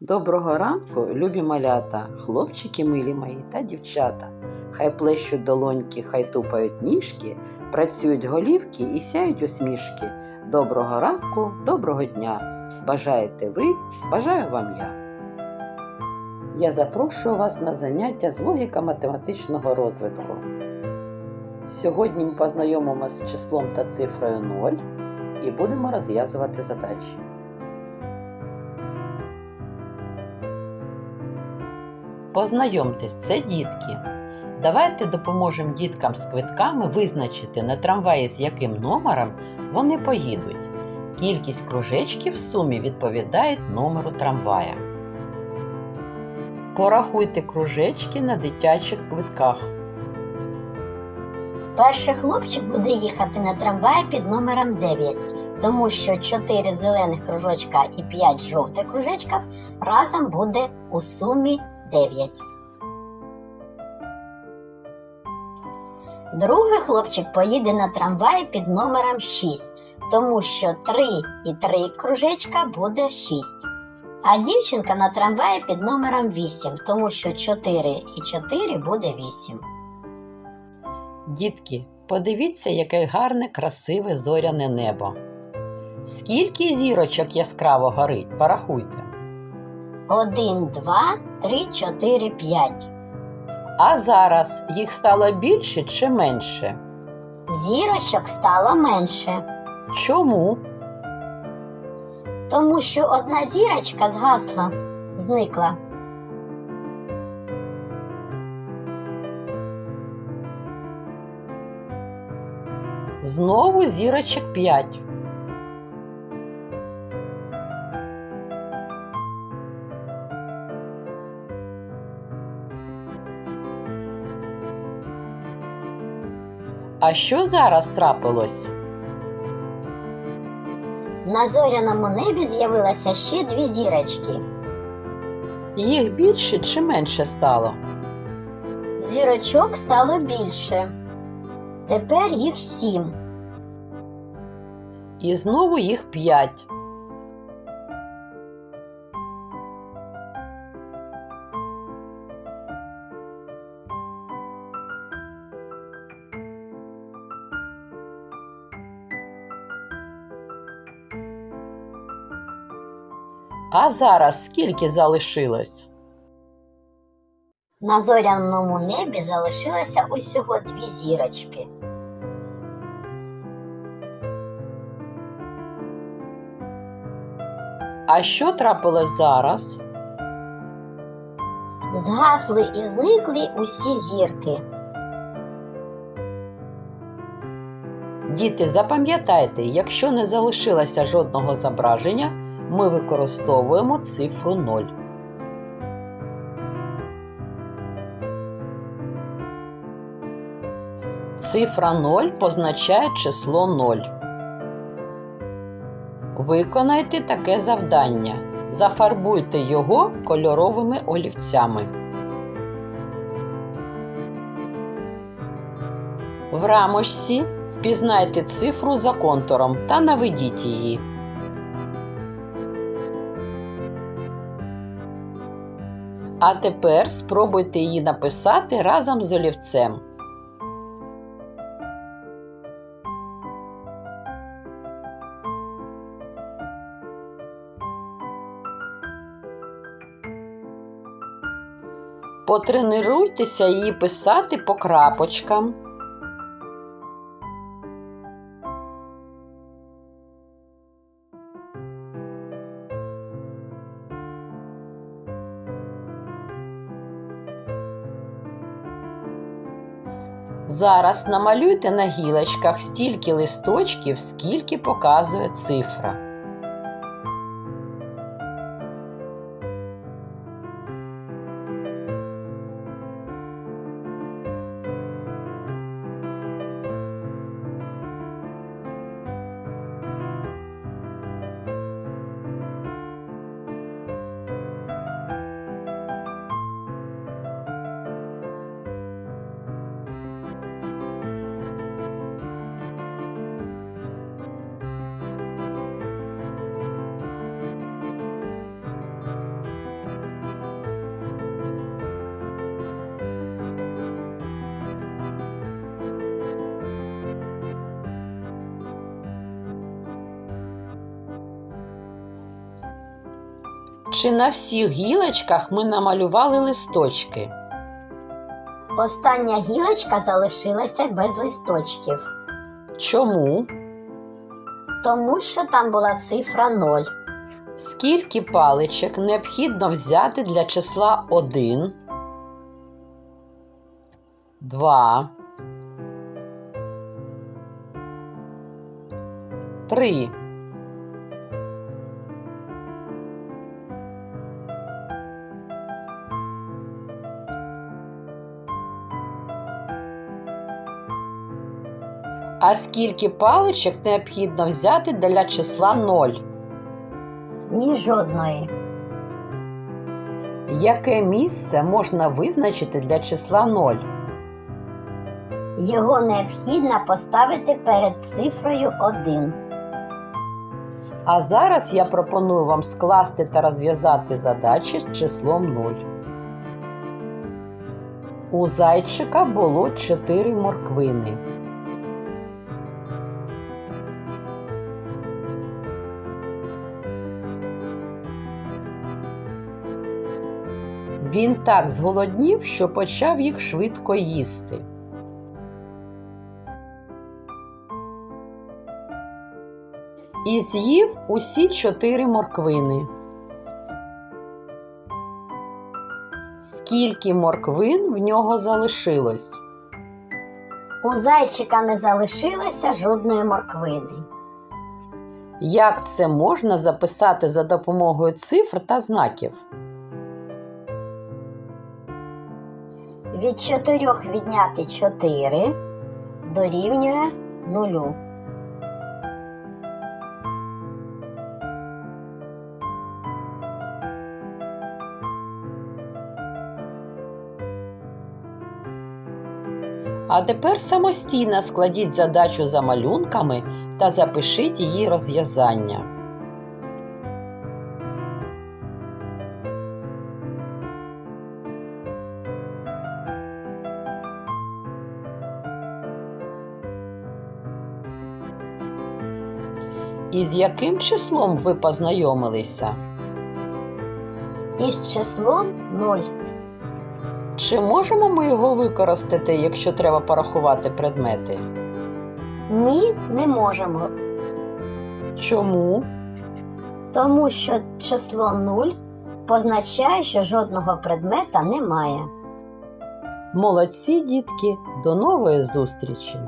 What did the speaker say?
Доброго ранку, любі малята, хлопчики милі мої та дівчата. Хай плещуть долоньки, хай тупають ніжки, працюють голівки і сяють усмішки. Доброго ранку, доброго дня. Бажаєте ви, бажаю вам я. Я запрошую вас на заняття з логіко-математичного розвитку. Сьогодні ми познайомимося з числом та цифрою 0 і будемо розв'язувати задачі. Познайомтесь, це дітки. Давайте допоможемо діткам з квитками визначити на трамваї, з яким номером вони поїдуть. Кількість кружечків в сумі відповідають номеру трамвая. Порахуйте кружечки на дитячих квитках. Перший хлопчик буде їхати на трамваї під номером 9, тому що 4 зелених кружочка і 5 жовтих кружечків разом буде у сумі 9. Другий хлопчик поїде на трамваї під номером 6, тому що 3 і 3 кружечка буде 6. А дівчинка на трамваї під номером 8, тому що 4 і 4 буде 8. Дітки, подивіться, яке гарне, красиве зоряне небо. Скільки зірочок яскраво горить, порахуйте. 1, 2, 3, 4, 5. А зараз їх стало більше чи менше? Зірочок стало менше, Чому? тому що одна зірочка згасла, зникла. Знову зірочок 5. А що зараз трапилось? На зоряному небі з'явилося ще дві зірочки. Їх більше чи менше стало? Зірочок стало більше. Тепер їх сім. І знову їх 5. А зараз скільки залишилось? На зоряному небі залишилося усього дві зірочки. А що трапилось зараз? Згасли і зникли усі зірки. Діти, запам'ятайте, якщо не залишилося жодного зображення, ми використовуємо цифру 0. Цифра 0 позначає число 0. Виконайте таке завдання. Зафарбуйте його кольоровими олівцями. В рамочці впізнайте цифру за контуром та наведіть її. А тепер спробуйте її написати разом з олівцем. Потренуйтеся її писати по крапочкам. Зараз намалюйте на гілочках стільки листочків, скільки показує цифра. Чи на всіх гілочках ми намалювали листочки? Остання гілочка залишилася без листочків, Чому? тому що там була цифра 0. Скільки паличок необхідно взяти для числа 1, 2, 3. А скільки паличок необхідно взяти для числа 0? Ні жодної. Яке місце можна визначити для числа 0? Його необхідно поставити перед цифрою 1. А зараз я пропоную вам скласти та розв'язати задачі з числом 0. У зайчика було 4 морквини. Він так зголоднів, що почав їх швидко їсти. і з'їв усі чотири морквини. Скільки морквин в нього залишилось? У зайчика не залишилося жодної морквини. Як це можна записати за допомогою цифр та знаків? Від 4 відняти 4 дорівнює 0. А тепер самостійно складіть задачу за малюнками та запишіть її розв'язання. Із яким числом ви познайомилися? Із числом 0. Чи можемо ми його використати, якщо треба порахувати предмети? Ні, не можемо. Чому? Тому що число 0 позначає, що жодного предмета немає. Молодці, дітки, до нової зустрічі!